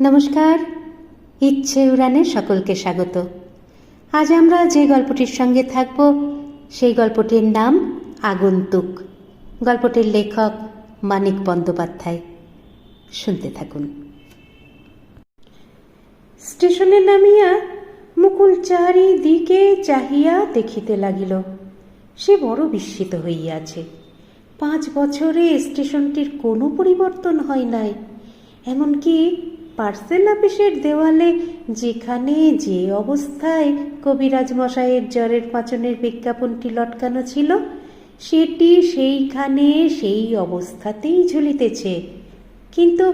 নমস্কার। ইচ্ছে উড়ানে সকলকে স্বাগত। আজ আমরা যে গল্পটির সঙ্গে থাকব, সেই গল্পটির নাম আগন্তুক। গল্পটির লেখক মানিক বন্দ্যোপাধ্যায়। শুনতে থাকুন। স্টেশনে নামিয়া মুকুল চারিদিকে চাহিয়া দেখিতে লাগিল, সে বড় বিস্মিত হইয়াছে। পাঁচ বছরে স্টেশনটির কোনো পরিবর্তন হয় নাই, এমনকি পার্সেল অফিসের দেওয়ালে, যেখানে যে অবস্থায় কবিরাজ মশাইয়ের জ্বরের পাচনের বিজ্ঞাপনটি লটকানো ছিল, সেটি সেইখানে সেই অবস্থাতেই ঝুলিতেছে। কিন্তু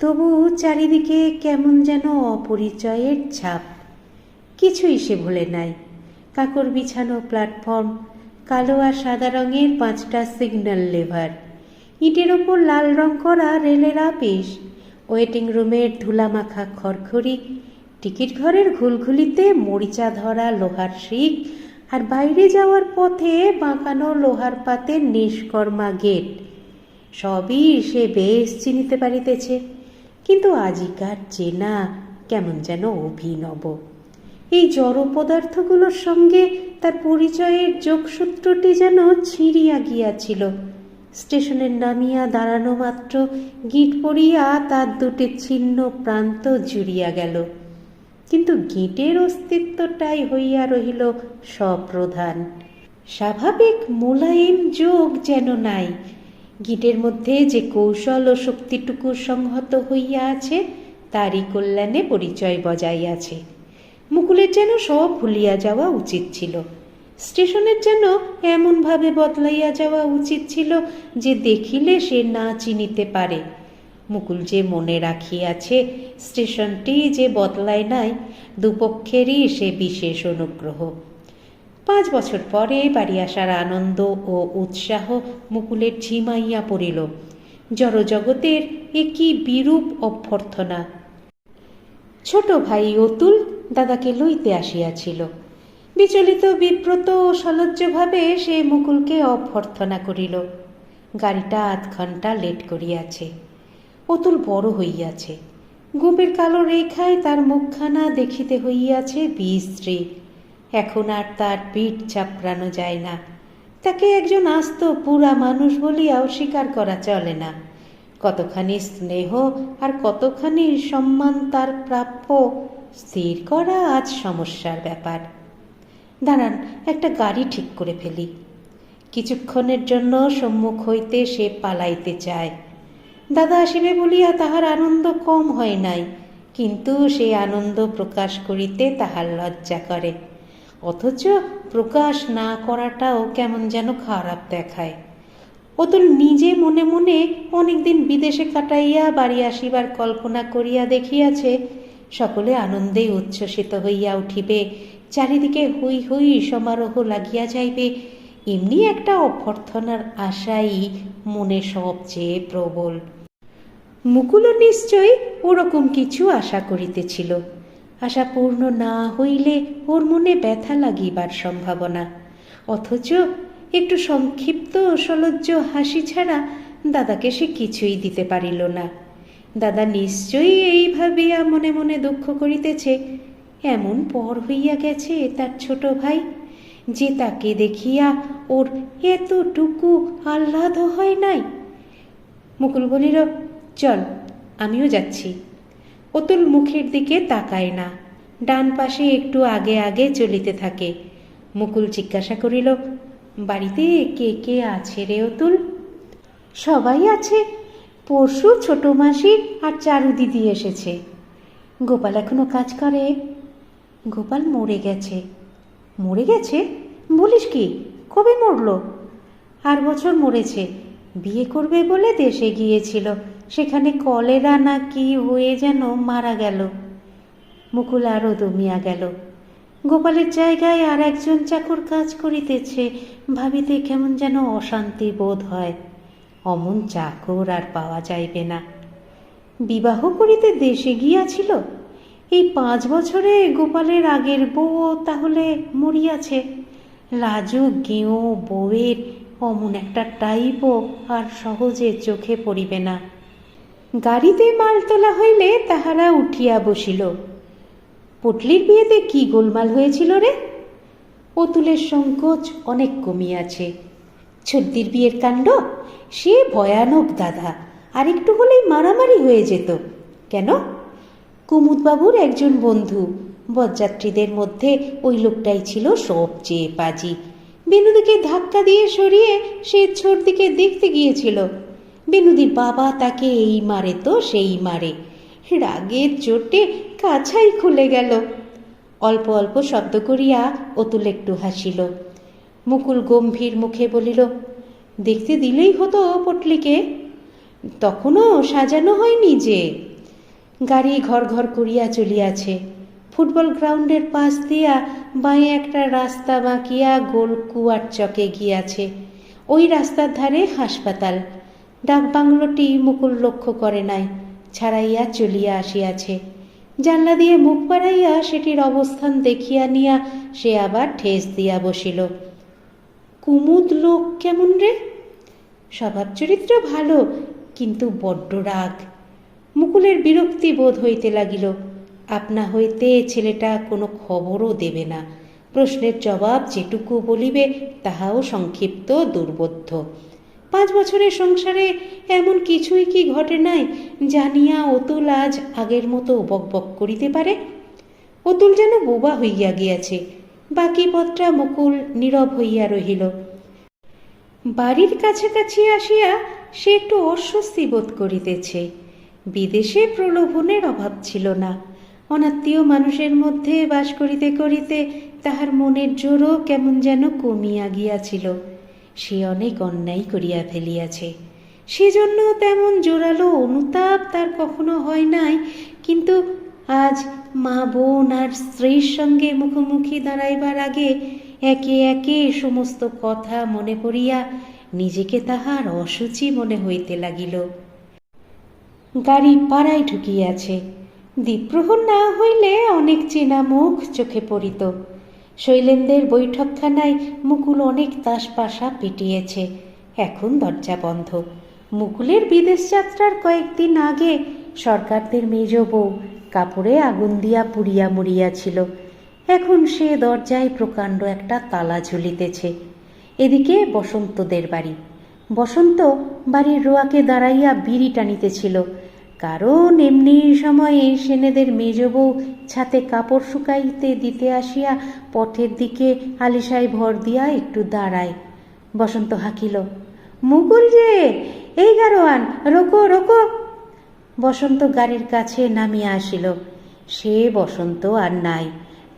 তবু চারিদিকে কেমন যেন অপরিচয়ের ছাপ। কিছুই সে ভুলে নাই। কাকর বিছানো প্ল্যাটফর্ম, কালো আর সাদা রঙের পাঁচটা সিগন্যাল লেভার, ইটের ওপর লাল রং করা রেলের আপিস ওয়েটিং রুমের ধুলামাখা খড়খড়ি, টিকিট ঘরের ঘুলঘুলিতে মরিচা ধরা লোহার শিক আর বাইরে যাওয়ার পথে বাঁকানো লোহার পাতে নিষ্কর্মা গেট। সবই সে বেশ চিনিতে পারিতেছে, কিন্তু আজিকার চেনা কেমন যেন অভিনব। এই জড় পদার্থগুলোর সঙ্গে তার পরিচয়ের যোগসূত্রটি যেন ছিঁড়িয়া গিয়াছিল। স্টেশনের নামিয়া দাঁড়ানো মাত্র, গিট পড়িয়া তার দুটি ছিন্ন প্রান্ত জুড়িয়া গেল। কিন্তু গিটের অস্তিত্বটাই হইয়া রহিল সপ্রধান। স্বাভাবিক মোলায়েম যোগ যেন নাই। গিটের মধ্যে যে কৌশল ও শক্তিটুকু সংহত হইয়া আছে, তারই কল্যাণে পরিচয় বজাইয়াছে। মুকুলের যেন সব ভুলিয়া যাওয়া উচিত ছিল। স্টেশনের যেন এমনভাবে বদলাইয়া যাওয়া উচিত ছিল যে দেখিলে সে না চিনিতে পারে। মুকুল যে মনে রাখিয়াছে, স্টেশনটি যে বদলায় নাই, দুপক্ষেরই সে বিশেষ অনুগ্রহ। পাঁচ বছর পরে বাড়ি আসার আনন্দ ও উৎসাহ মুকুলের ঝিমাইয়া পড়িল। জড়জগতের এ কি বিরূপ অভ্যর্থনা। ছোট ভাই অতুল, দাদাকে লইতে আসিয়াছিল। বিচলিত, বিব্রত ও সলজ্জভাবে সে মুকুলকে অভ্যর্থনা করিল। গাড়িটা আধ ঘণ্টা লেট করিয়াছে। অতুল বড় হইয়াছে। গোপের কালো রেখায় তার মুখখানা দেখিতে হইয়াছে বিশ্রী এখন আর তার পিঠ চাপড়ানো যায় না। তাকে একজন আস্ত পুরা মানুষ বলিয়াও স্বীকার করা চলে না। কতখানি স্নেহ আর কতখানি সম্মান তার প্রাপ্য, স্থির করা আজ সমস্যার ব্যাপার। দাঁড়ান, একটা গাড়ি ঠিক করে ফেলি। কিছুক্ষণের জন্য সম্মুখ হইতে সে পালাইতে চায়। দাদা আসিবে বলিয়া তাহার আনন্দ কম হয় নাই, কিন্তু সে আনন্দ প্রকাশ করিতে তাহার লজ্জা করে। অথচ প্রকাশ না করাটাও কেমন যেন খারাপ দেখায়। অতুল নিজে মনে মনে অনেকদিন বিদেশে কাটাইয়া বাড়ি আসিবার কল্পনা করিয়া দেখিয়াছে, সকলে আনন্দে উচ্ছ্বসিত হইয়া উঠিবে চারিদিকে হুই হুই সমারোহ লাগিয়া যাইবে, এমনি একটা অভ্যর্থনার আশাই মনে সবচেয়ে প্রবল। মুকুলও নিশ্চয়ই ওরকম কিছু আশা করিতেছিল। আশা পূর্ণ না হইলে ওর মনে ব্যথা লাগিবার সম্ভাবনা। অথচ একটু সংক্ষিপ্ত সলজ্জ হাসি ছাড়া দাদাকে সে কিছুই দিতে পারিল না। দাদা নিশ্চয়ই এই ভাবিয়া মনে মনে দুঃখ করিতেছে এমন পর হইয়া গেছে তার ছোট ভাই, যে তাকে দেখিয়া ওর এতটুকু আহ্লাদ হয় নাই। মুকুল বলিল, চল, আমিও যাচ্ছি। অতুল মুখের দিকে তাকায় না, ডান পাশে একটু আগে আগে চলিতে থাকে। মুকুল জিজ্ঞাসা করিল, বাড়িতে কে কে আছে রে অতুল? সবাই আছে, পরশু ছোট মাসি আর চারু দিদি এসেছে। গোপাল এখনও কাজ করে? গোপাল মরে গেছে। মরে গেছে? বলিস কি? কবে মরল? আর বছর মরেছে। বিয়ে করবে বলে দেশে গিয়েছিল। সেখানে কলেরা না কি হয়ে যেন মারা গেল। মুকুল আরও দমিয়া গেল। গোপালের জায়গায় আর একজন চাকর কাজ করিতেছে। ভাবিতে কেমন যেন অশান্তি বোধ হয়। অমন চাকর আর পাওয়া যাইবে না। বিবাহ করিতে দেশে গিয়াছিল? এই পাঁচ বছরে গোপালের আগের বউ তাহলে মরিয়াছে। লাজু গেঁয়ো বউয়ের অমন একটা টাইপও আর সহজে চোখে পড়িবে না। গাড়িতে মাল তোলা হইলে তাহারা উঠিয়া বসিল। পটলির বিয়েতে কি গোলমাল হয়েছিল রে? অতুলের সংকোচ অনেক কমিয়াছে। ছর্দির বিয়ের কাণ্ড? সে ভয়ানক দাদা। আর একটু হলেই মারামারি হয়ে যেত। কেন? কুমুদবাবুর একজন বন্ধু। বরযাত্রীদের মধ্যে ওই লোকটাই ছিল সবচেয়ে পাজি। বেনুদিকে ধাক্কা দিয়ে সরিয়ে সে ছোট দিকে দেখতে গিয়েছিল। বেনুদির বাবা তাকে এই মারে তো, সেই মারে। রাগের চোটে কাছাই খুলে গেল। অল্প অল্প শব্দ করিয়া অতুল একটু হাসিল। মুকুল গম্ভীর মুখে বলিল, দেখতে দিলেই হতো পটলিকে। তখনও সাজানো হয়নি যে। গাড়ি ঘর ঘর করিয়া চলিয়াছে। ফুটবল গ্রাউন্ডের পাশ দিয়া বাঁয়ে একটা রাস্তা বাঁকিয়া গোল কুয়ার চকে গিয়াছে। ওই রাস্তার ধারে হাসপাতাল। ডাকবাংলোটি মুকুল লক্ষ্য করে নাই, ছাড়াইয়া চলিয়া আসিয়াছে। জানলা দিয়ে মুখ বাড়াইয়া সেটির অবস্থান দেখিয়া নিয়া সে আবার ঠেস দিয়া বসিল। কুমুদ লোক কেমন রে? স্বভাব চরিত্র ভালো, কিন্তু বড্ড রাগ। মুকুলের বিরক্তি বোধ হইতে লাগিল, আপনা হইতে ছেলেটা কোনো খবরও দেবে না। প্রশ্নের জবাব যেটুকু বলিবে, তাহাও সংক্ষিপ্ত দুর্বোধ্য। পাঁচ বছরের সংসারে এমন কিছুই কি ঘটে নাই, জানিয়া অতুল আজ আগের মতো বকবক করিতে পারে? অতুল যেন বোবা হইয়া গিয়াছে, বাকি পথটা মুকুল নীরব হইয়া রহিল। বাড়ির কাছাকাছি আসিয়া সে একটু অস্বস্তি বোধ করিতেছে। বিদেশে প্রলোভনের অভাব ছিল না। অনাত্মীয় মানুষের মধ্যে বাস করিতে করিতে তাহার মনের জোরও কেমন যেন কমিয়া গিয়াছিল। সে অনেক অন্যায় করিয়া ফেলিয়াছে। সেজন্য তেমন জোরালো অনুতাপ তার কখনো হয় নাই, কিন্তু আজ মা বোন আর স্ত্রীর সঙ্গে মুখোমুখি দাঁড়াইবার আগে একে একে সমস্ত কথা মনে পড়িয়া নিজেকে তাহার অসুচি মনে হইতে লাগিল। গাড়ি পাড়ায় ঢুকিয়াছে দ্বীপ্রহর না হইলে অনেক চেনা মুখ চোখে পড়িত। শৈলেন্দ্রের বৈঠকখানায় মুকুল অনেক তাসপাশা পিটিয়েছে। এখন দরজা বন্ধ। মুকুলের বিদেশ যাত্রার কয়েকদিন আগে সরকারদের মেজ বউ কাপড়ে আগুন দিয়া পুড়িয়া মরিয়াছিল। এখন সে দরজায় প্রকাণ্ড একটা তালা ঝুলিতেছে। এদিকে বসন্তদের বাড়ি। বসন্ত বাড়ির রোয়াকে দাঁড়াইয়া বিড়ি টানিতেছিল। কারণ এমনি সময়ে সেনেদের মেজ বউ ছাতে কাপড় শুকাইতে দিতে আসিয়া পথের দিকে আলিশায় ভর দিয়া একটু দাঁড়ায়। বসন্ত হাকিল, মুকুল যে, এই গারোয়ান, রোকো রোকো। বসন্ত গাড়ির কাছে নামিয়া আসিল। সে বসন্ত আর নাই,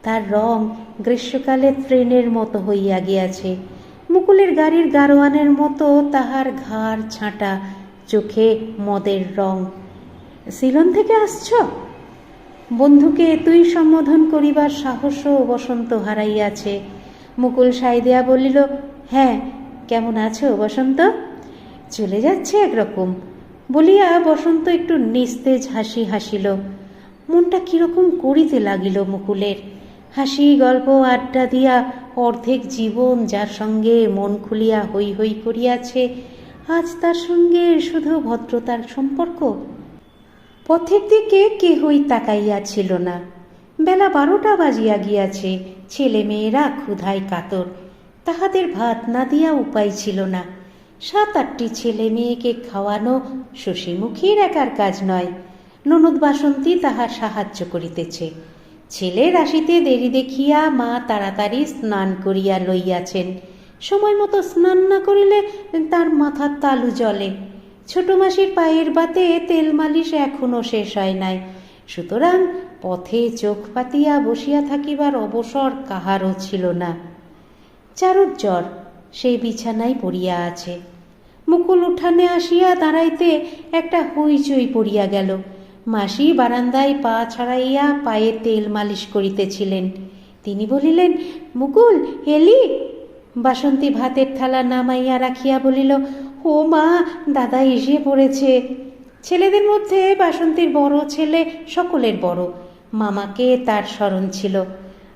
তার রং গ্রীষ্মকালে ট্রেনের মতো হইয়া গিয়াছে। মুকুলের গাড়ির গারোয়ানের মতো তাহার ঘাড় ছাঁটা, চোখে মদের রং। সিলন থেকে আসছ? বন্ধুকে তুই সম্বোধন করিবার সাহসও বসন্ত হারাইয়াছে। মুকুল সাই দেয়া বলিল হ্যাঁ কেমন আছো বসন্ত? চলে যাচ্ছে একরকম। বলিয়া বসন্ত একটু নিস্তেজ হাসি হাসিল। মনটা কীরকম করিতে লাগিল মুকুলের। হাসি, গল্প, আড্ডা দিয়া অর্ধেক জীবন যার সঙ্গে মন খুলিয়া হই হই করিয়াছে, আজ তার সঙ্গে শুধু ভদ্রতার সম্পর্ক? পথের দিকে কেহই তাকাইয়াছিল না। বেলা বারোটা বাজিয়া গিয়াছে ছেলে মেয়েরা ক্ষুধায় কাতর, তাহাদের ভাত না দিয়া উপায় ছিল না। সাত আটটি ছেলে মেয়েকে খাওয়ানো শশীমুখীর একার কাজ নয়, ননদ বাসন্তী তাহার সাহায্য করিতেছে। ছেলে রাশিতে দেরি দেখিয়া মা তাড়াতাড়ি স্নান করিয়া লইয়াছেন। সময় মতো স্নান না করিলে তার মাথার তালু জলে ছোট মাসির পায়ের বাতে তেল মালিশ এখনও শেষ হয় নাই। সুতরাং পথে চোখ পাতিয়া বসিয়া থাকিবার অবসর কাহারও ছিল না। চারুর জ্বর, সেই বিছানায় পড়িয়া আছে। মুকুল উঠানে আসিয়া দাঁড়াইতে একটা হইচই পড়িয়া গেল। মাসি বারান্দায় পা ছাড়াইয়া পায়ে তেল মালিশ করিতেছিলেন। তিনি বলিলেন, মুকুল এলি বাসন্তী ভাতের থালা নামাইয়া রাখিয়া বলিল ও মা, দাদা এসে পড়েছে। ছেলেদের মধ্যে বাসন্তীর বড় ছেলে সকলের বড়। মামাকে তার স্মরণ ছিল।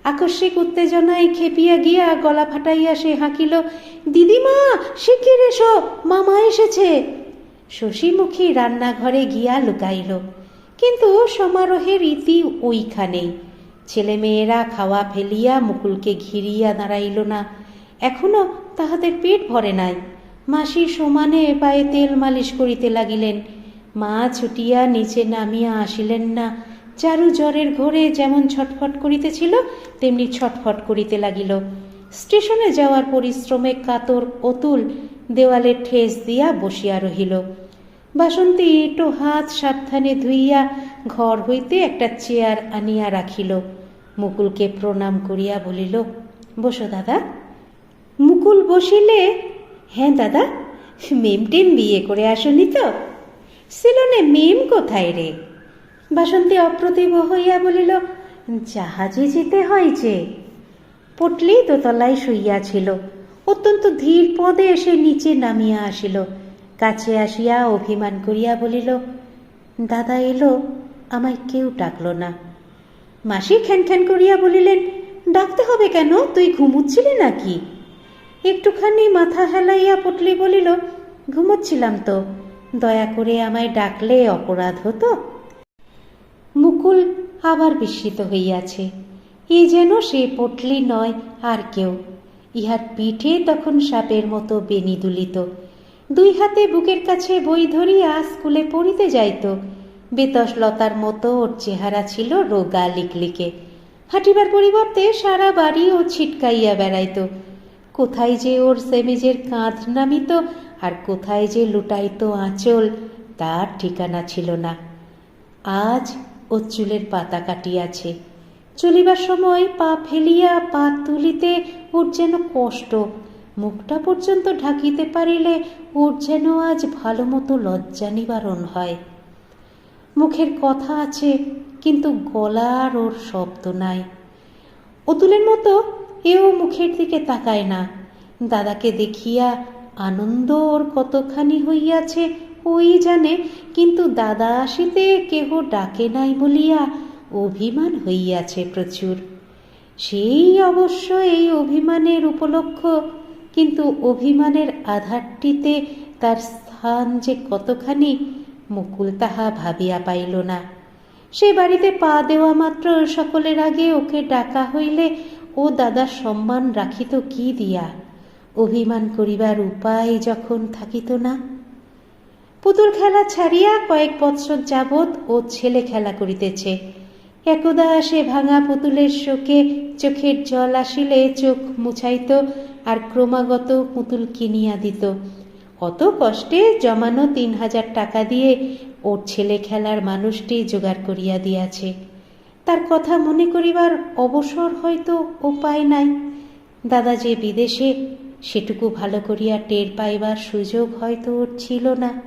আকস্মিক উত্তেজনায় খেপিয়া গিয়া গলা ফাটাইয়া সে হাঁকিল, দিদিমা, শিগগির এসো, মামা এসেছে। শশীমুখী রান্নাঘরে গিয়া লুকাইল। কিন্তু সমারোহের রীতি ওইখানেই। ছেলেমেয়েরা খাওয়া ফেলিয়া মুকুলকে ঘিরিয়া দাঁড়াইল না। এখনও তাহাদের পেট ভরে নাই। মাসি সমানে পায়ে তেল মালিশ করিতে লাগিলেন। মা ছুটিয়া নিচে নামিয়া আসিলেন না। চারু জ্বরের ঘোরে যেমন ছটফট করিতেছিল, তেমনি ছটফট করিতে লাগিল। স্টেশনে যাওয়ার পরিশ্রমে কাতর, অতুল দেওয়ালে ঠেস দিয়া বসিয়া রহিল। বাসন্তী একটু হাত সাবধানে ধুইয়া ঘর হইতে একটা চেয়ার আনিয়া রাখিল। মুকুলকে প্রণাম করিয়া বলিল, বসো দাদা। মুকুল বসিলে হ্যাঁ দাদা মেম টেম বিয়ে করে আসনি তো। সিলনে মেম কোথায় রে? বাসন্তী অপ্রতিভ হইয়া বলিল, জাহাজে যেতে হয় যে। পটলি দোতলায় শুইয়াছিল অত্যন্ত ধীর পদে এসে নিচে নামিয়া আসিল। কাছে আসিয়া অভিমান করিয়া বলিল, দাদা এলো, আমায় কেউ ডাকল না। মাসি খ্যান খ্যান করিয়া বলিলেন, ডাকতে হবে কেন? তুই ঘুমুচ্ছিলি নাকি? একটুখানি মাথা হেলাইয়া পটলি বলিল, ঘুমোচ্ছিলাম তো। দয়া করে আমায় ডাকলে অপরাধ হতো? মুকুল আবার বিস্মিত হইয়াছে। এ যেন সে পটলি নয় আর কেউ। ইহার পিঠে তখন সাপের মতো বেনি দুলিত। দুই হাতে বুকের কাছে বই ধরিয়া স্কুলে পড়িতে যাইত। বেতস লতার মতো ওর চেহারা ছিল রোগা লিকলিকে। হাঁটিবার পরিবর্তে সারা বাড়ি ও ছিটকাইয়া বেড়াইত। কোথায় যে ওর সেমিজের কাঁধ নামিত আর কোথায় যে লুটাইত আঁচল, তার ঠিকানা ছিল না। আজ ও চুলের পাতা কাটিয়াছে। চলিবার সময় পা ফেলিয়া পা তুলিতে ওর যেন কষ্ট, মুখটা পর্যন্ত ঢাকিতে পারিলে ওর যেন আজ ভালো মতো লজ্জা নিবারণ হয়। মুখের কথা আছে, কিন্তু গলার ওর শব্দ নাই। অতুলের মতো এও মুখের দিকে তাকায় না। দাদাকে দেখিয়া আনন্দ ওর কতখানি হইয়াছে, ওই জানে, কিন্তু দাদা আসিতে কেহ ডাকে নাই বলিয়া অভিমান হইয়াছে প্রচুর। সেই অবশ্য এই অভিমানের উপলক্ষ, কিন্তু অভিমানের আধারটিতে তার স্থান যে কতখানি, মুকুল তাহা ভাবিয়া পাইল না। সে বাড়িতে পা দেওয়া মাত্র সকলের আগে ওকে ডাকা হইলে ও দাদার সম্মান রাখিত কি দিয়া? অভিমান করিবার উপায় যখন থাকিত না? পুতুল খেলা ছাড়িয়া কয়েক বৎসর যাবৎ ও ছেলে খেলা করিতেছে। একদা সে ভাঙা পুতুলের শোকে চোখের জল আসিলে চোখ মুছাইত আর ক্রমাগত পুতুল কিনিয়া দিত। অত কষ্টে জমানো তিন হাজার টাকা দিয়ে ওর ছেলে খেলার মানুষটি জোগাড় করিয়া দিয়াছে। তার কথা মনে করিবার অবসর হয়তো উপায় নাই। দাদা যে বিদেশে, সেটুকু ভালো করিয়া টের পাইবার সুযোগ হয়তো ওর ছিল না।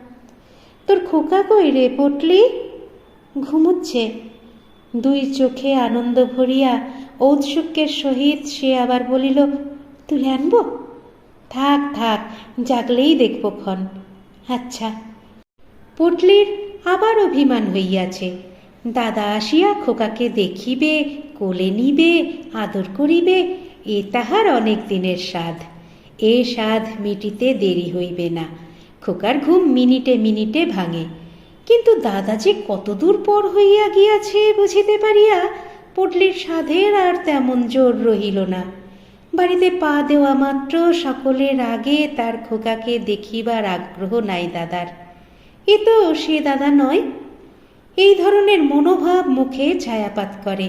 তোর খোকা কই রে পটলি? ঘুমুচ্ছে। দুই চোখে আনন্দ ভরিয়া ঔৎসুক্যের সহিত সে আবার বলিল, তুলে আনব? থাক থাক, জাগলেই দেখব ক্ষণ। আচ্ছা। পটলির আবার অভিমান হইয়াছে। দাদা আসিয়া খোকাকে দেখিবে, কোলে নিবে, আদর করিবে, এ তাহার অনেক দিনের স্বাদ। এ স্বাদ মিটিতে দেরি হইবে না। খোকার ঘুম মিনিটে মিনিটে ভাঙে। কিন্তু দাদা যে কতদূর পর হইয়া গিয়াছে বুঝিতে পারিয়া, পটলির সাধের আর তেমন জোর রহিল না। বাড়িতে পা দেওয়া মাত্র সকলের আগে তার খোকাকে দেখিবার আগ্রহ নাই দাদার। এ তো সে দাদা নয় এই ধরনের মনোভাব মুখে ছায়াপাত করে।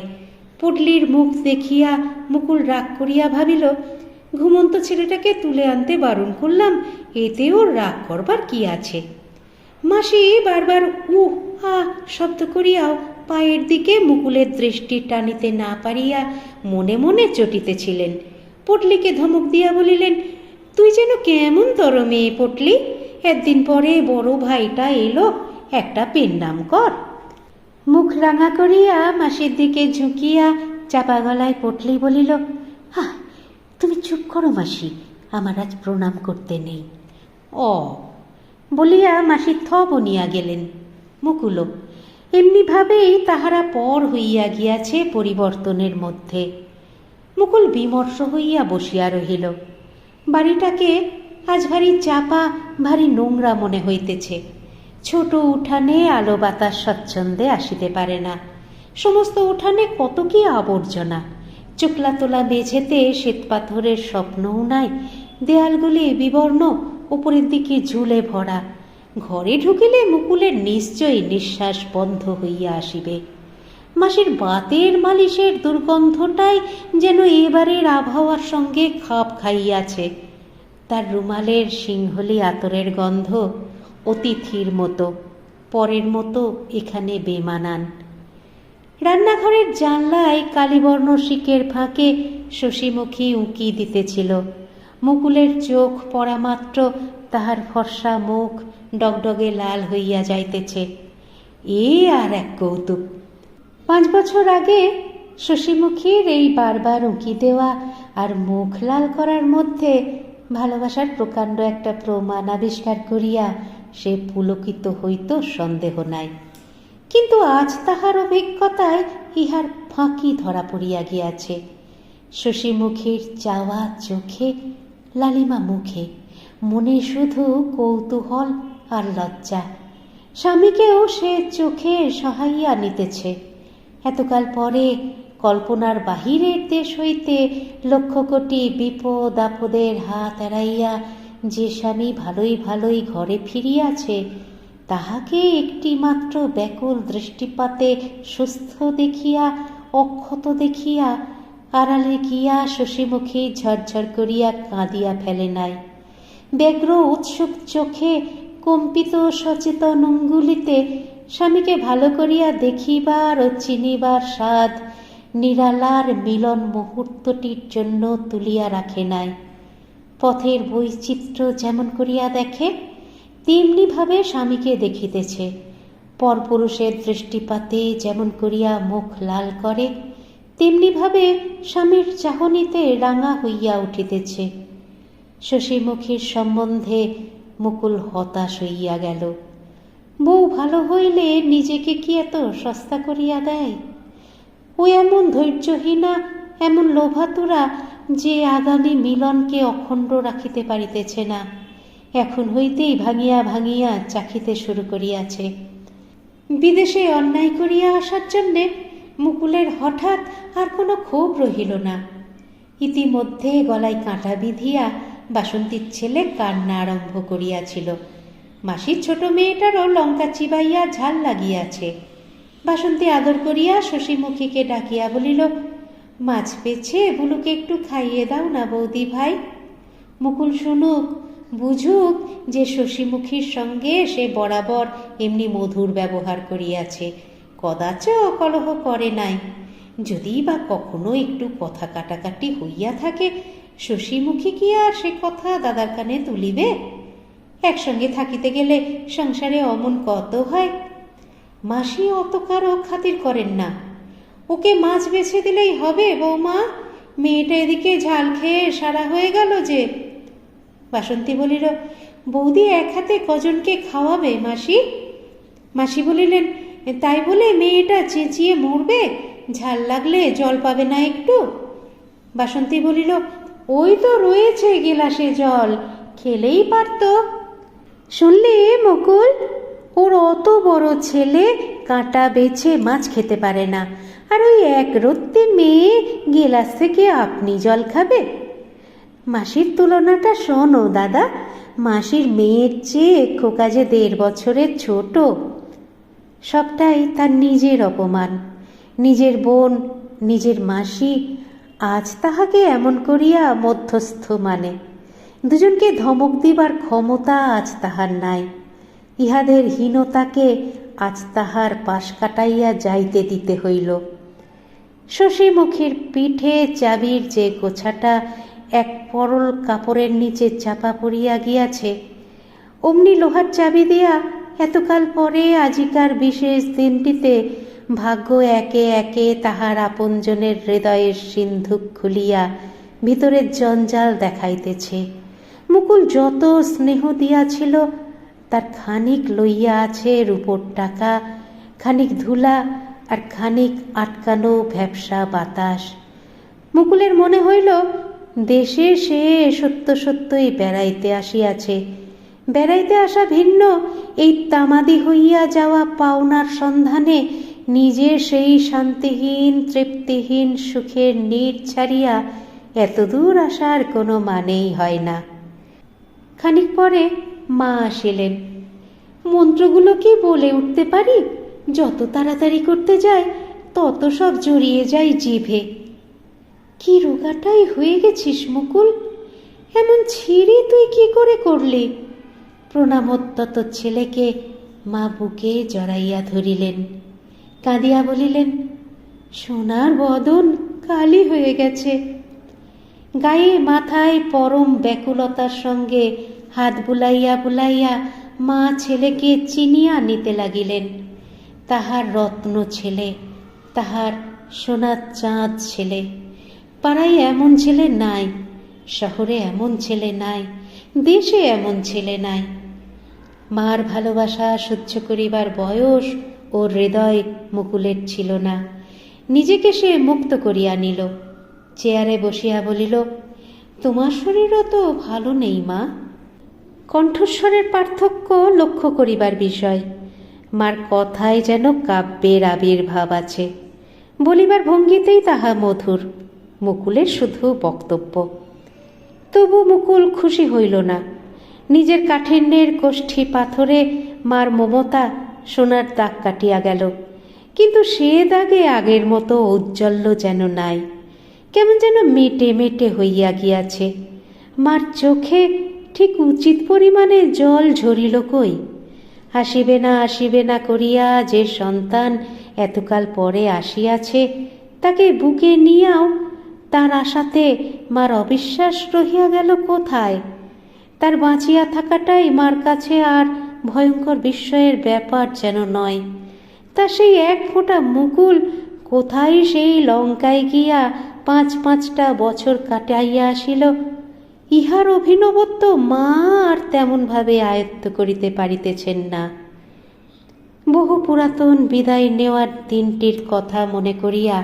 পুটলির মুখ দেখিয়া মুকুল রাগ করিয়া ভাবিল, ঘুমন্ত ছেলেটাকে তুলে আনতে বারণ করলাম এতে ওর রাগ করবার কি আছে? মাসি বারবার উ আ শব্দ করিয়াও পায়ের দিকে মুকুলের দৃষ্টি টানিতে না পারিয়া মনে মনে চটিতেছিলেন। পটলিকে ধমক দিয়া বলিলেন, তুই যেন কেমন তর মেয়ে পটলি, একদিন পরে বড় ভাইটা এলো, একটা পেন নাম কর। মুখ রাঙা করিয়া মাসির দিকে ঝুঁকিয়া চাপা গলায় পটলি বলিল হা তুমি চুপ করো মাসি, আমার আজ প্রণাম করতে নেই। অ বলিয়া মাসি থ বনিয়া গেলেন। মুকুল, এমনিভাবেই তাহারা পর হইয়া গিয়াছে পরিবর্তনের মধ্যে। মুকুল বিমর্ষ হইয়া বসিয়া রহিল, বাড়িটাকে আজ ভারী চাপা, ভারী নোংরা মনে হইতেছে। ছোট উঠানে আলো বাতাস স্বচ্ছন্দে আসিতে পারে না। সমস্ত উঠানে কত কি আবর্জনা। চোখলা তোলা মেঝেতে শ্বেতপাথরের স্বপ্নও নাই। দেয়ালগুলি বিবর্ণ, উপরের দিকে ঝুলে ভরা। ঘরে ঢুকিলে মুকুলের নিশ্চয়ই নিঃশ্বাস বন্ধ হইয়া আসিবে। মাসির বাতের মালিশের দুর্গন্ধটাই যেন এবারের আবহাওয়ার সঙ্গে খাপ খাইয়াছে। তার রুমালের সিংহলি আতরের গন্ধ অতিথির মতো, পরের মতো এখানে বেমানান। রান্নাঘরের জানলায় কালীবর্ণ শিকের ফাঁকে শশীমুখী উঁকি দিতেছিল। মুকুলের চোখ পড়া মাত্র তাহার ফর্সা মুখ ডগডগে লাল হইয়া যাইতেছে। এ আর এক কৌতুক। পাঁচ বছর আগে শশীমুখীর এই বারবার উঁকি দেওয়া আর মুখ লাল করার মধ্যে ভালোবাসার প্রকাণ্ড একটা প্রমাণ আবিষ্কার করিয়া সে পুলকিত হইত, সন্দেহ নাই। কিন্তু আজ তাহার অভিজ্ঞতায় ইহার ফাঁকি ধরা পড়িয়া গিয়াছে। শশীমুখীর চাওয়া চোখে, লালিমা মুখে, মনে শুধু কৌতূহল আর লজ্জা। স্বামীকেও সে চোখে সহাইয়া নিতেছে। এতকাল পরে কল্পনার বাহিরের দেশ হইতে লক্ষ কোটি বিপদ আপদের হাত এড়াইয়া যে স্বামী ভালোই ভালোই ঘরে ফিরিয়াছে, তাহাকে একটি মাত্র ব্যাকুল দৃষ্টিপাতে সুস্থ দেখিয়া, অক্ষত দেখিয়া, আড়ালে গিয়া শশীমুখী ঝরঝর করিয়া কাঁদিয়া ফেলে নাই। ব্যগ্র উৎসুক চোখে কম্পিত সচেতন অঙ্গুলিতে স্বামীকে ভালো করিয়া দেখিবার ও চিনিবার স্বাদ নিরালার মিলন মুহূর্তটির জন্য তুলিয়া রাখে নাই। পথের বৈচিত্র্য যেমন করিয়া দেখে, তেমনিভাবে স্বামীকে দেখিতেছে। পরপুরুষের দৃষ্টিপাতে যেমন করিয়া মুখ লাল করে, তেমনিভাবে স্বামীর চাহনিতে রাঙা হইয়া উঠিতেছে। শশীমুখীর সম্বন্ধে মুকুল হতাশ হইয়া গেল। বউ ভালো হইলে নিজেকে কি এত সস্তা করিয়া দেয়? ও এমন ধৈর্যহীনা এমন লোভাতুরা যে আগামী মিলনকে অখণ্ড রাখিতে পারিতেছে না। এখন হইতেই ভাঙিয়া ভাঙিয়া চাখিতে শুরু করিয়াছে। বিদেশে অন্যায় করিয়া আসার জন্যে মুকুলের হঠাৎ আর কোনো ক্ষোভ রহিল না। ইতিমধ্যে গলায় কাঁটা বিধিয়া বাসন্তীর ছেলে কান্না আরম্ভ করিয়াছিল। মাসির ছোট মেয়েটারও লঙ্কা চিবাইয়া ঝাল লাগিয়াছে। বাসন্তী আদর করিয়া শশীমুখীকে ডাকিয়া বলিল মাছ পেছে বুলুকে একটু খাইয়ে দাও না বৌদি ভাই। মুকুল শুনুক, বুঝুক যে শশীমুখীর সঙ্গে সে বরাবর এমনি মধুর ব্যবহার করিয়াছে। কদাচ কলহ করে নাই। যদি বা কখনো একটু কথা কাটাকাটি হইয়া থাকে, শশীমুখী কি আর সে কথা দাদার কানে তুলিবে? একসঙ্গে থাকিতে গেলে সংসারে অমন কত হয়? মাসি অত কারও খাতির করেন না। ওকে মাছ বেছে দিলেই হবে, বৌমা। মেয়েটা এদিকে ঝাল খেয়ে সারা হয়ে গেল যে। বাসন্তী বলিল, বৌদি এক হাতে কজনকে খাওয়াবে, মাসি? মাসি বলিলেন, তাই বলে মেয়েটা চেঁচিয়ে মরবে, ঝাল লাগলে জল পাবে না একটু? বাসন্তী বলিল, ওই তো রয়েছে গেলাসে জল, খেলেই পারতো। শুনলি মুকুল, ওর অত বড় ছেলে কাঁটা বেছে মাছ খেতে পারে না আর ওই এক রত্তি মেয়ে গেলাস থেকে আপনি জল খাবে? মাসির তুলনাটা শোনো, দাদা। মাসির মেয়ের চেয়ে খোকা যে দেড় বছরের ছোট, সবটাই তার নিজের অপমান। নিজের বোন, নিজের মাসি আজ তাহাকে এমন করিয়া মধ্যস্থ মানে। দুজনকে ধমক দিবার ক্ষমতা আজ তাহার নাই। ইহাদের হীনতাকে আজ তাহার পাশ কাটাইয়া যাইতে দিতে হইল। শশীমুখীর পিঠে চাবির যে গোছাটা এক পরল কাপড়ের নিচে চাপা পড়িয়া গিয়াছে, অমনি লোহার চাবি দিয়া এতকাল পরে আজিকার বিশেষ দিনটিতে ভাগ্য একে একে তাহার আপনজনের হৃদয়ের সিন্ধুক খুলিয়া ভিতরের জঞ্জাল দেখাইতেছে। মুকুল যত স্নেহ দিয়াছিল, তার খানিক লইয়া আছে রূপোর টাকা, খানিক ধুলা আর খানিক আটকানো ভ্যাবসা বাতাস। মুকুলের মনে হইল দেশে সে সত্য সত্যই বেড়াইতে আসিয়াছে। বেড়াইতে আসা ভিন্ন, এই তামাদি হইয়া যাওয়া পাওনার সন্ধানে নিজের সেই শান্তিহীন, তৃপ্তিহীন সুখের নীড় ছাড়িয়া এতদূর আসার কোনো মানেই হয় না। খানিক পরে মা আসিলেন। মন্ত্রগুলো কি বলে উঠতে পারি? যত তাড়াতাড়ি করতে যায়, তত সব জড়িয়ে যায় জিভে। কি রোগাটাই হয়ে গেছিস, মুকুল? এমন ছিঁড়ি তুই কি করে করলি? প্রণামোত্তত ছেলেকে মা বুকে জড়াইয়া ধরিলেন। কাঁদিয়া বলিলেন, সোনার বদন কালি হয়ে গেছে। গায়ে মাথায় পরম ব্যাকুলতার সঙ্গে হাত বুলাইয়া বুলাইয়া মা ছেলেকে চিনিয়া নিতে লাগিলেন। তাহার রত্ন ছেলে, তাহার সোনার চাঁদ ছেলে। পাড়ায় এমন ছেলে নাই, শহরে এমন ছেলে নাই, দেশে এমন ছেলে নাই। মার ভালোবাসা সহ্য করিবার বয়স ও হৃদয় মুকুলের ছিল না। নিজেকে সে মুক্ত করিয়া নিল। চেয়ারে বসিয়া বলিল, তোমার শরীরও তো ভালো নেই মা। কণ্ঠস্বরের পার্থক্য লক্ষ্য করিবার বিষয়। মার কথায় যেন কাব্যের আবির্ভাব আছে। বলিবার ভঙ্গিতেই তাহা মধুর, মুকুলের শুধু বক্তব্য। তবু মুকুল খুশি হইল না। নিজের কাঠিন্যের কোষ্ঠী পাথরে মার মমতা সোনার দাগ কাটিয়া গেল। কিন্তু সে দাগে আগের মতো ঔজ্জ্বল্য যেন নাই। কেমন যেন মেটে মেটে হইয়া গিয়াছে। মার চোখে ঠিক উচিত পরিমাণে জল ঝরিল কই? আসিবে না আসিবে না করিয়া যে সন্তান এতকাল পরে আসিয়াছে, তাকে বুকে নিয়াও তার আশাতে মার অবিশ্বাস রহিয়া গেল কোথায়? তার বাঁচিয়া থাকাটাই মার কাছে আর ভয়ঙ্কর বিস্ময়ের ব্যাপার যেন নয়। তা সেই এক ফোঁটা মুকুল কোথায় সেই লঙ্কায় গিয়া পাঁচ পাঁচটা বছর কাটাইয়া আসিল? ইহার অভিনবত্ব মা আর তেমনভাবে আয়ত্ত করিতে পারিতেছেন না। বহু পুরাতন বিদায় নেওয়ার দিনটির কথা মনে করিয়া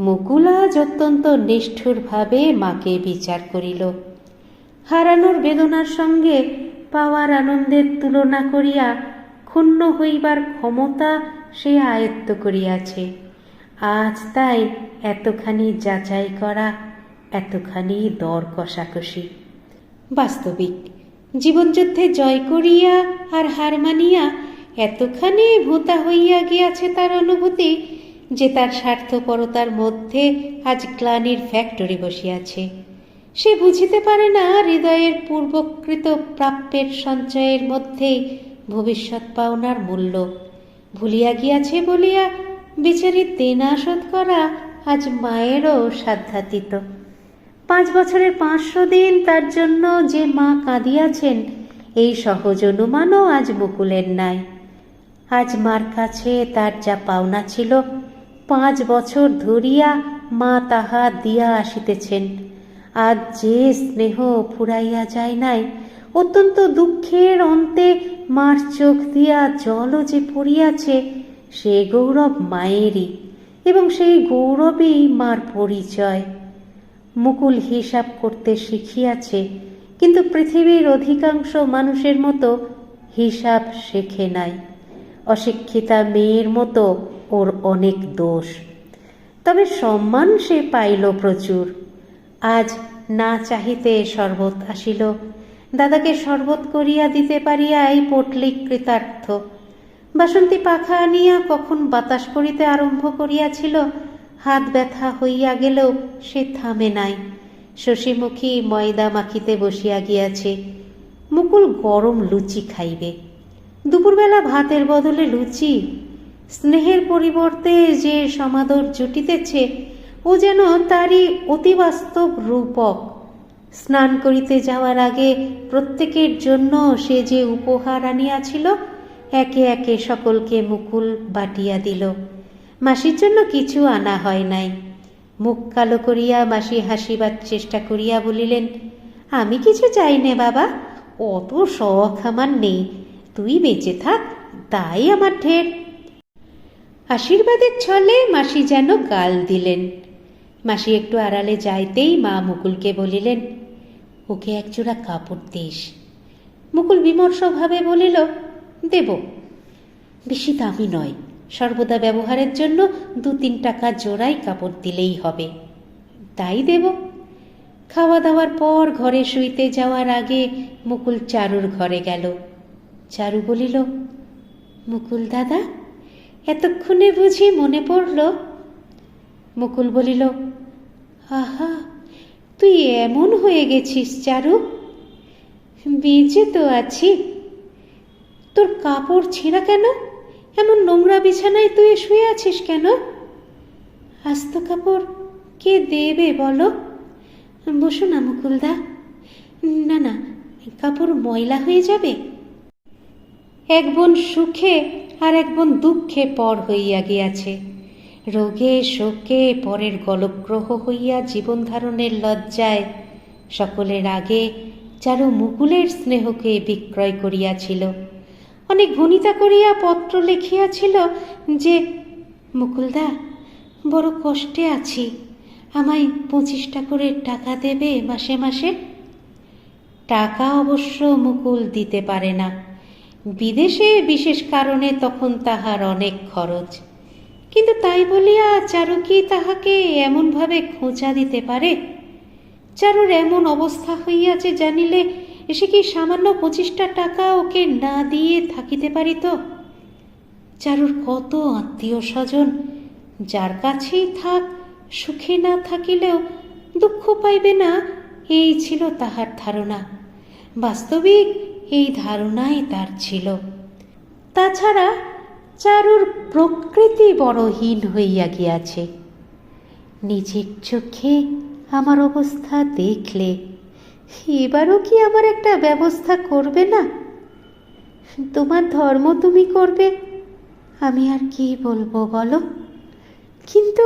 মুকুল আজ অত্যন্ত নিষ্ঠুরভাবে মাকে বিচার করিল। হারানোর বেদনার সঙ্গে পাওয়ার আনন্দের তুলনা করিয়া ক্ষুণ্ণ হইবার ক্ষমতা সে আয়ত্ত করিয়াছে। আজ তাই এতখানি যাচাই করা এতখানি দর কষাকষি। বাস্তবিক। জীবনযুদ্ধে জয় করিয়া আর হার মানিয়া এতখানি ভূতা হইয়া গিয়াছে তার অনুভূতি যে তার স্বার্থপরতার মধ্যে আজ গ্লানির ফ্যাক্টরি বসিয়াছে। সে বুঝিতে পারে না হৃদয়ের পূর্বকৃত প্রাপ্যের সঞ্চয়ের মধ্যেই ভবিষ্যৎ পাওনার মূল্য। ভুলিয়া গিয়াছে বলিয়া বিচারীর দেনা শোধ করা আজ মায়েরও সাধ্যাতীত। পাঁচ বছরের পাঁচশো দিন তার জন্য যে মা কাঁদিয়াছেন, এই সহজ অনুমানও আজ মুকুলের নাই। আজ মার কাছে তার যা পাওনা ছিল, পাঁচ বছর ধরিয়া মা তাহা দিয়া আসিতেছেন। আজ যে স্নেহ ফুরাইয়া যায় নাই, অত্যন্ত দুঃখের অন্তে মার চোখ দিয়া জলও যে পড়িয়াছে, সে গৌরব মায়েরই এবং সেই গৌরবেই মার পরিচয়। মুকুল হিসাব করতে শিখিয়াছে, কিন্তু পৃথিবীর অধিকাংশ মানুষের মতো হিসাব শেখে নাই। অশিক্ষিতা মেয়ের মতো ওর অনেক দোষ। তবে সম্মান সে পাইল প্রচুর। আজ না চাহিতে শরবত আসিল। দাদাকে শরবত করিয়া দিতে পারিয়া এই পটলিক কৃতার্থ। বাসন্তী পাখা আনিয়া কখন বাতাস করিতে আরম্ভ করিয়াছিল হাত ব্যথা হইয়া গেলেও সে থামে নাই। শশীমুখী ময়দা মাখিতে বসিয়া গিয়াছে। মুকুল গরম লুচি খাইবে। দুপুরবেলা ভাতের বদলে লুচি। স্নেহের পরিবর্তে যে সমাদর জুটিতেছে, ও যেন তারই অতিবাস্তব রূপক। স্নান করিতে যাওয়ার আগে প্রত্যেকের জন্য সে যে উপহার আনিয়াছিল, একে একে সকলকে মুকুল বাটিয়া দিল। মাসির জন্য কিছু আনা হয় নাই। মুখ কালো করিয়া মাসি হাসিবার চেষ্টা করিয়া বলিলেন, আমি কিছু চাই নে বাবা, অত শখ আমার নেই, তুই বেঁচে থাক, তাই আমার ঢের। আশীর্বাদের ছলে মাসি যেন গাল দিলেন। মাসি একটু আড়ালে যাইতেই মা মুকুলকে বলিলেন, ওকে একজোড়া কাপড় দিস। মুকুল বিমর্ষভাবে বলিল, দেব, বেশি দামি নয়। সর্বদা ব্যবহারের জন্য দু তিন টাকা জোড়াই কাপড় দিলেই হবে। তাই দেব। খাওয়া দাওয়ার পর ঘরে শুইতে যাওয়ার আগে মুকুল চারুর ঘরে গেল। চারু বলিল, মুকুল দাদা, এতক্ষণে বুঝি মনে পড়ল? মুকুল বলিল, আহা, তুই এমন হয়ে গেছিস চারু। বেঁচে তো আছি। তোর কাপড় ছেঁড়া কেন? এমন নোংরা বিছানায় তুই শুয়ে আছিস কেন? আস্ত কাপড় কে দেবে বলো? বসো না, মুকুলদা। না না, কাপড় ময়লা হয়ে যাবে। এক বোন সুখে আর এক বোন দুঃখে পর হইয়া গিয়াছে। রোগে শোকে পরের গলগ্রহ হইয়া জীবন ধারণের লজ্জায় সকলের আগে চারু মুকুলের স্নেহকে বিক্রয় করিয়াছিল। অনেক ভনিতা করিয়া পত্র লিখিয়াছিল যে, মুকুলদা, বড় কষ্টে আছি। আমায় পঁচিশটা করে টাকা দেবে মাসে মাসে? টাকা অবশ্য মুকুল দিতে পারে না। বিদেশে বিশেষ কারণে তখন তাহার অনেক খরচ। কিন্তু তাই বলিয়া চারু কি তাহাকে এমনভাবে খোঁচা দিতে পারে? চারুর এমন অবস্থা হইয়াছে জানিলে এসে কি সামান্য পঁচিশটা টাকা ওকে না দিয়ে থাকিতে পারিত চারুর কত আত্মীয় স্বজন, যার কাছেই থাক, সুখে না থাকিলেও দুঃখ পাইবে না, এই ছিল তাহার ধারণা। বাস্তবিক এই ধারণাই তার ছিল। তাছাড়া চারুর প্রকৃতি বড় হীন হইয়া গিয়াছে। নিজের চোখে আমার অবস্থা দেখলে এবারও কি আমার একটা ব্যবস্থা করবে না? তোমার ধর্ম তুমি করবে, আমি আর কি বলব বলো? কিন্তু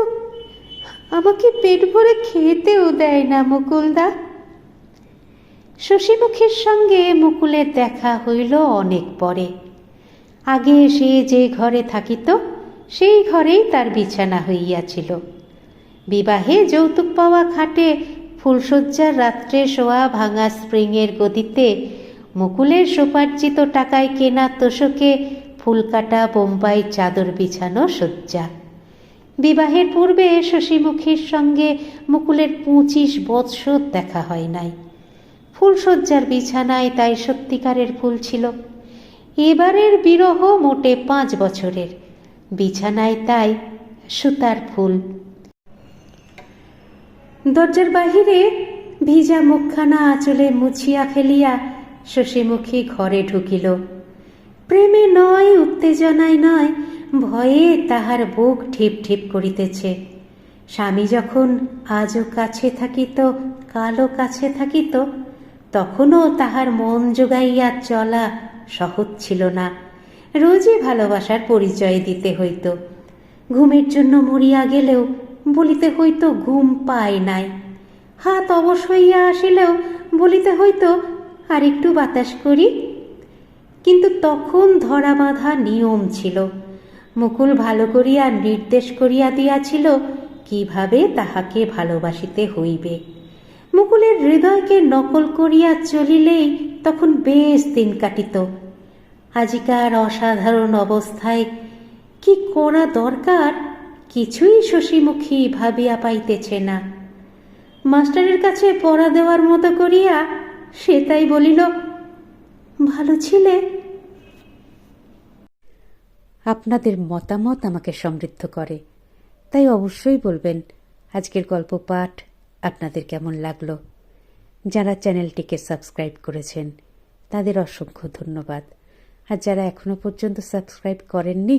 আমাকে পেট ভরে খেতেও দেয় না মুকুলদা। শশীমুখীর সঙ্গে মুকুলের দেখা হইল অনেক পরে। আগে সে যে ঘরে থাকিত, সেই ঘরেই তার বিছানা হইয়াছিল। বিবাহে যৌতুক পাওয়া খাটে ফুলশয্যার রাত্রে শোয়া ভাঙা স্প্রিংয়ের গদিতে মুকুলের সোপার্জিত টাকায় কেনা তোষকে ফুলকাটা বোম্বাই চাদর বিছানো শয্যা। বিবাহের পূর্বে শশীমুখীর সঙ্গে মুকুলের পঁচিশ বৎসর দেখা হয় নাই। ফুলশয্যার বিছানায় তাই সত্যিকারের ফুল ছিল। এবারের বিরহ মোটে পাঁচ বছরের। বিছানায় তাই সুতার ফুল। দরজার বাহিরে ভিজা মুখখানা আঁচলে মুছিয়া ফেলিয়া শশীমুখী ঘরে ঢুকিল। প্রেমে নয়, উত্তেজনায় নয়, ভয়ে তাহার বুক ঠিপ ঠিপ করিতেছে। স্বামী যখন আজও কাছে থাকিত কালো কাছে থাকিত, তখনও তাহার মন যোগাইয়া চলা সহজ ছিল না। রোজই ভালোবাসার পরিচয় দিতে হইত। ঘুমের জন্য মরিয়া গেলেও বলিতে হইতো ঘুম পায় নাই। হাত অবশ হইয়া আসিলেও বলিতে হইতো আর একটু বাতাস করি? কিন্তু তখন ধরা বাঁধা নিয়ম ছিল। মুকুল ভালো করিয়া নির্দেশ করিয়া দিয়াছিল, কীভাবে তাহাকে ভালোবাসিতে হইবে? মুকুলের হৃদয়কে নকল করিয়া চলিলেই তখন বেশ দিন কাটিত। আজিকার অসাধারণ অবস্থায় কি করা দরকার? কিছুই শশীমুখী ভাবিয়া পাইতেছে না। মাস্টারের কাছে পড়া দেওয়ার মতো করিয়া সে তাই বলিল, ভালো ছিলে? আপনাদের মতামত আমাকে সমৃদ্ধ করে। তাই অবশ্যই বলবেন, আজকের গল্প পাঠ আপনাদের কেমন লাগল? যারা চ্যানেলটিকে সাবস্ক্রাইব করেছেন, তাদের অসংখ্য ধন্যবাদ। আর যারা এখনও পর্যন্ত সাবস্ক্রাইব করেননি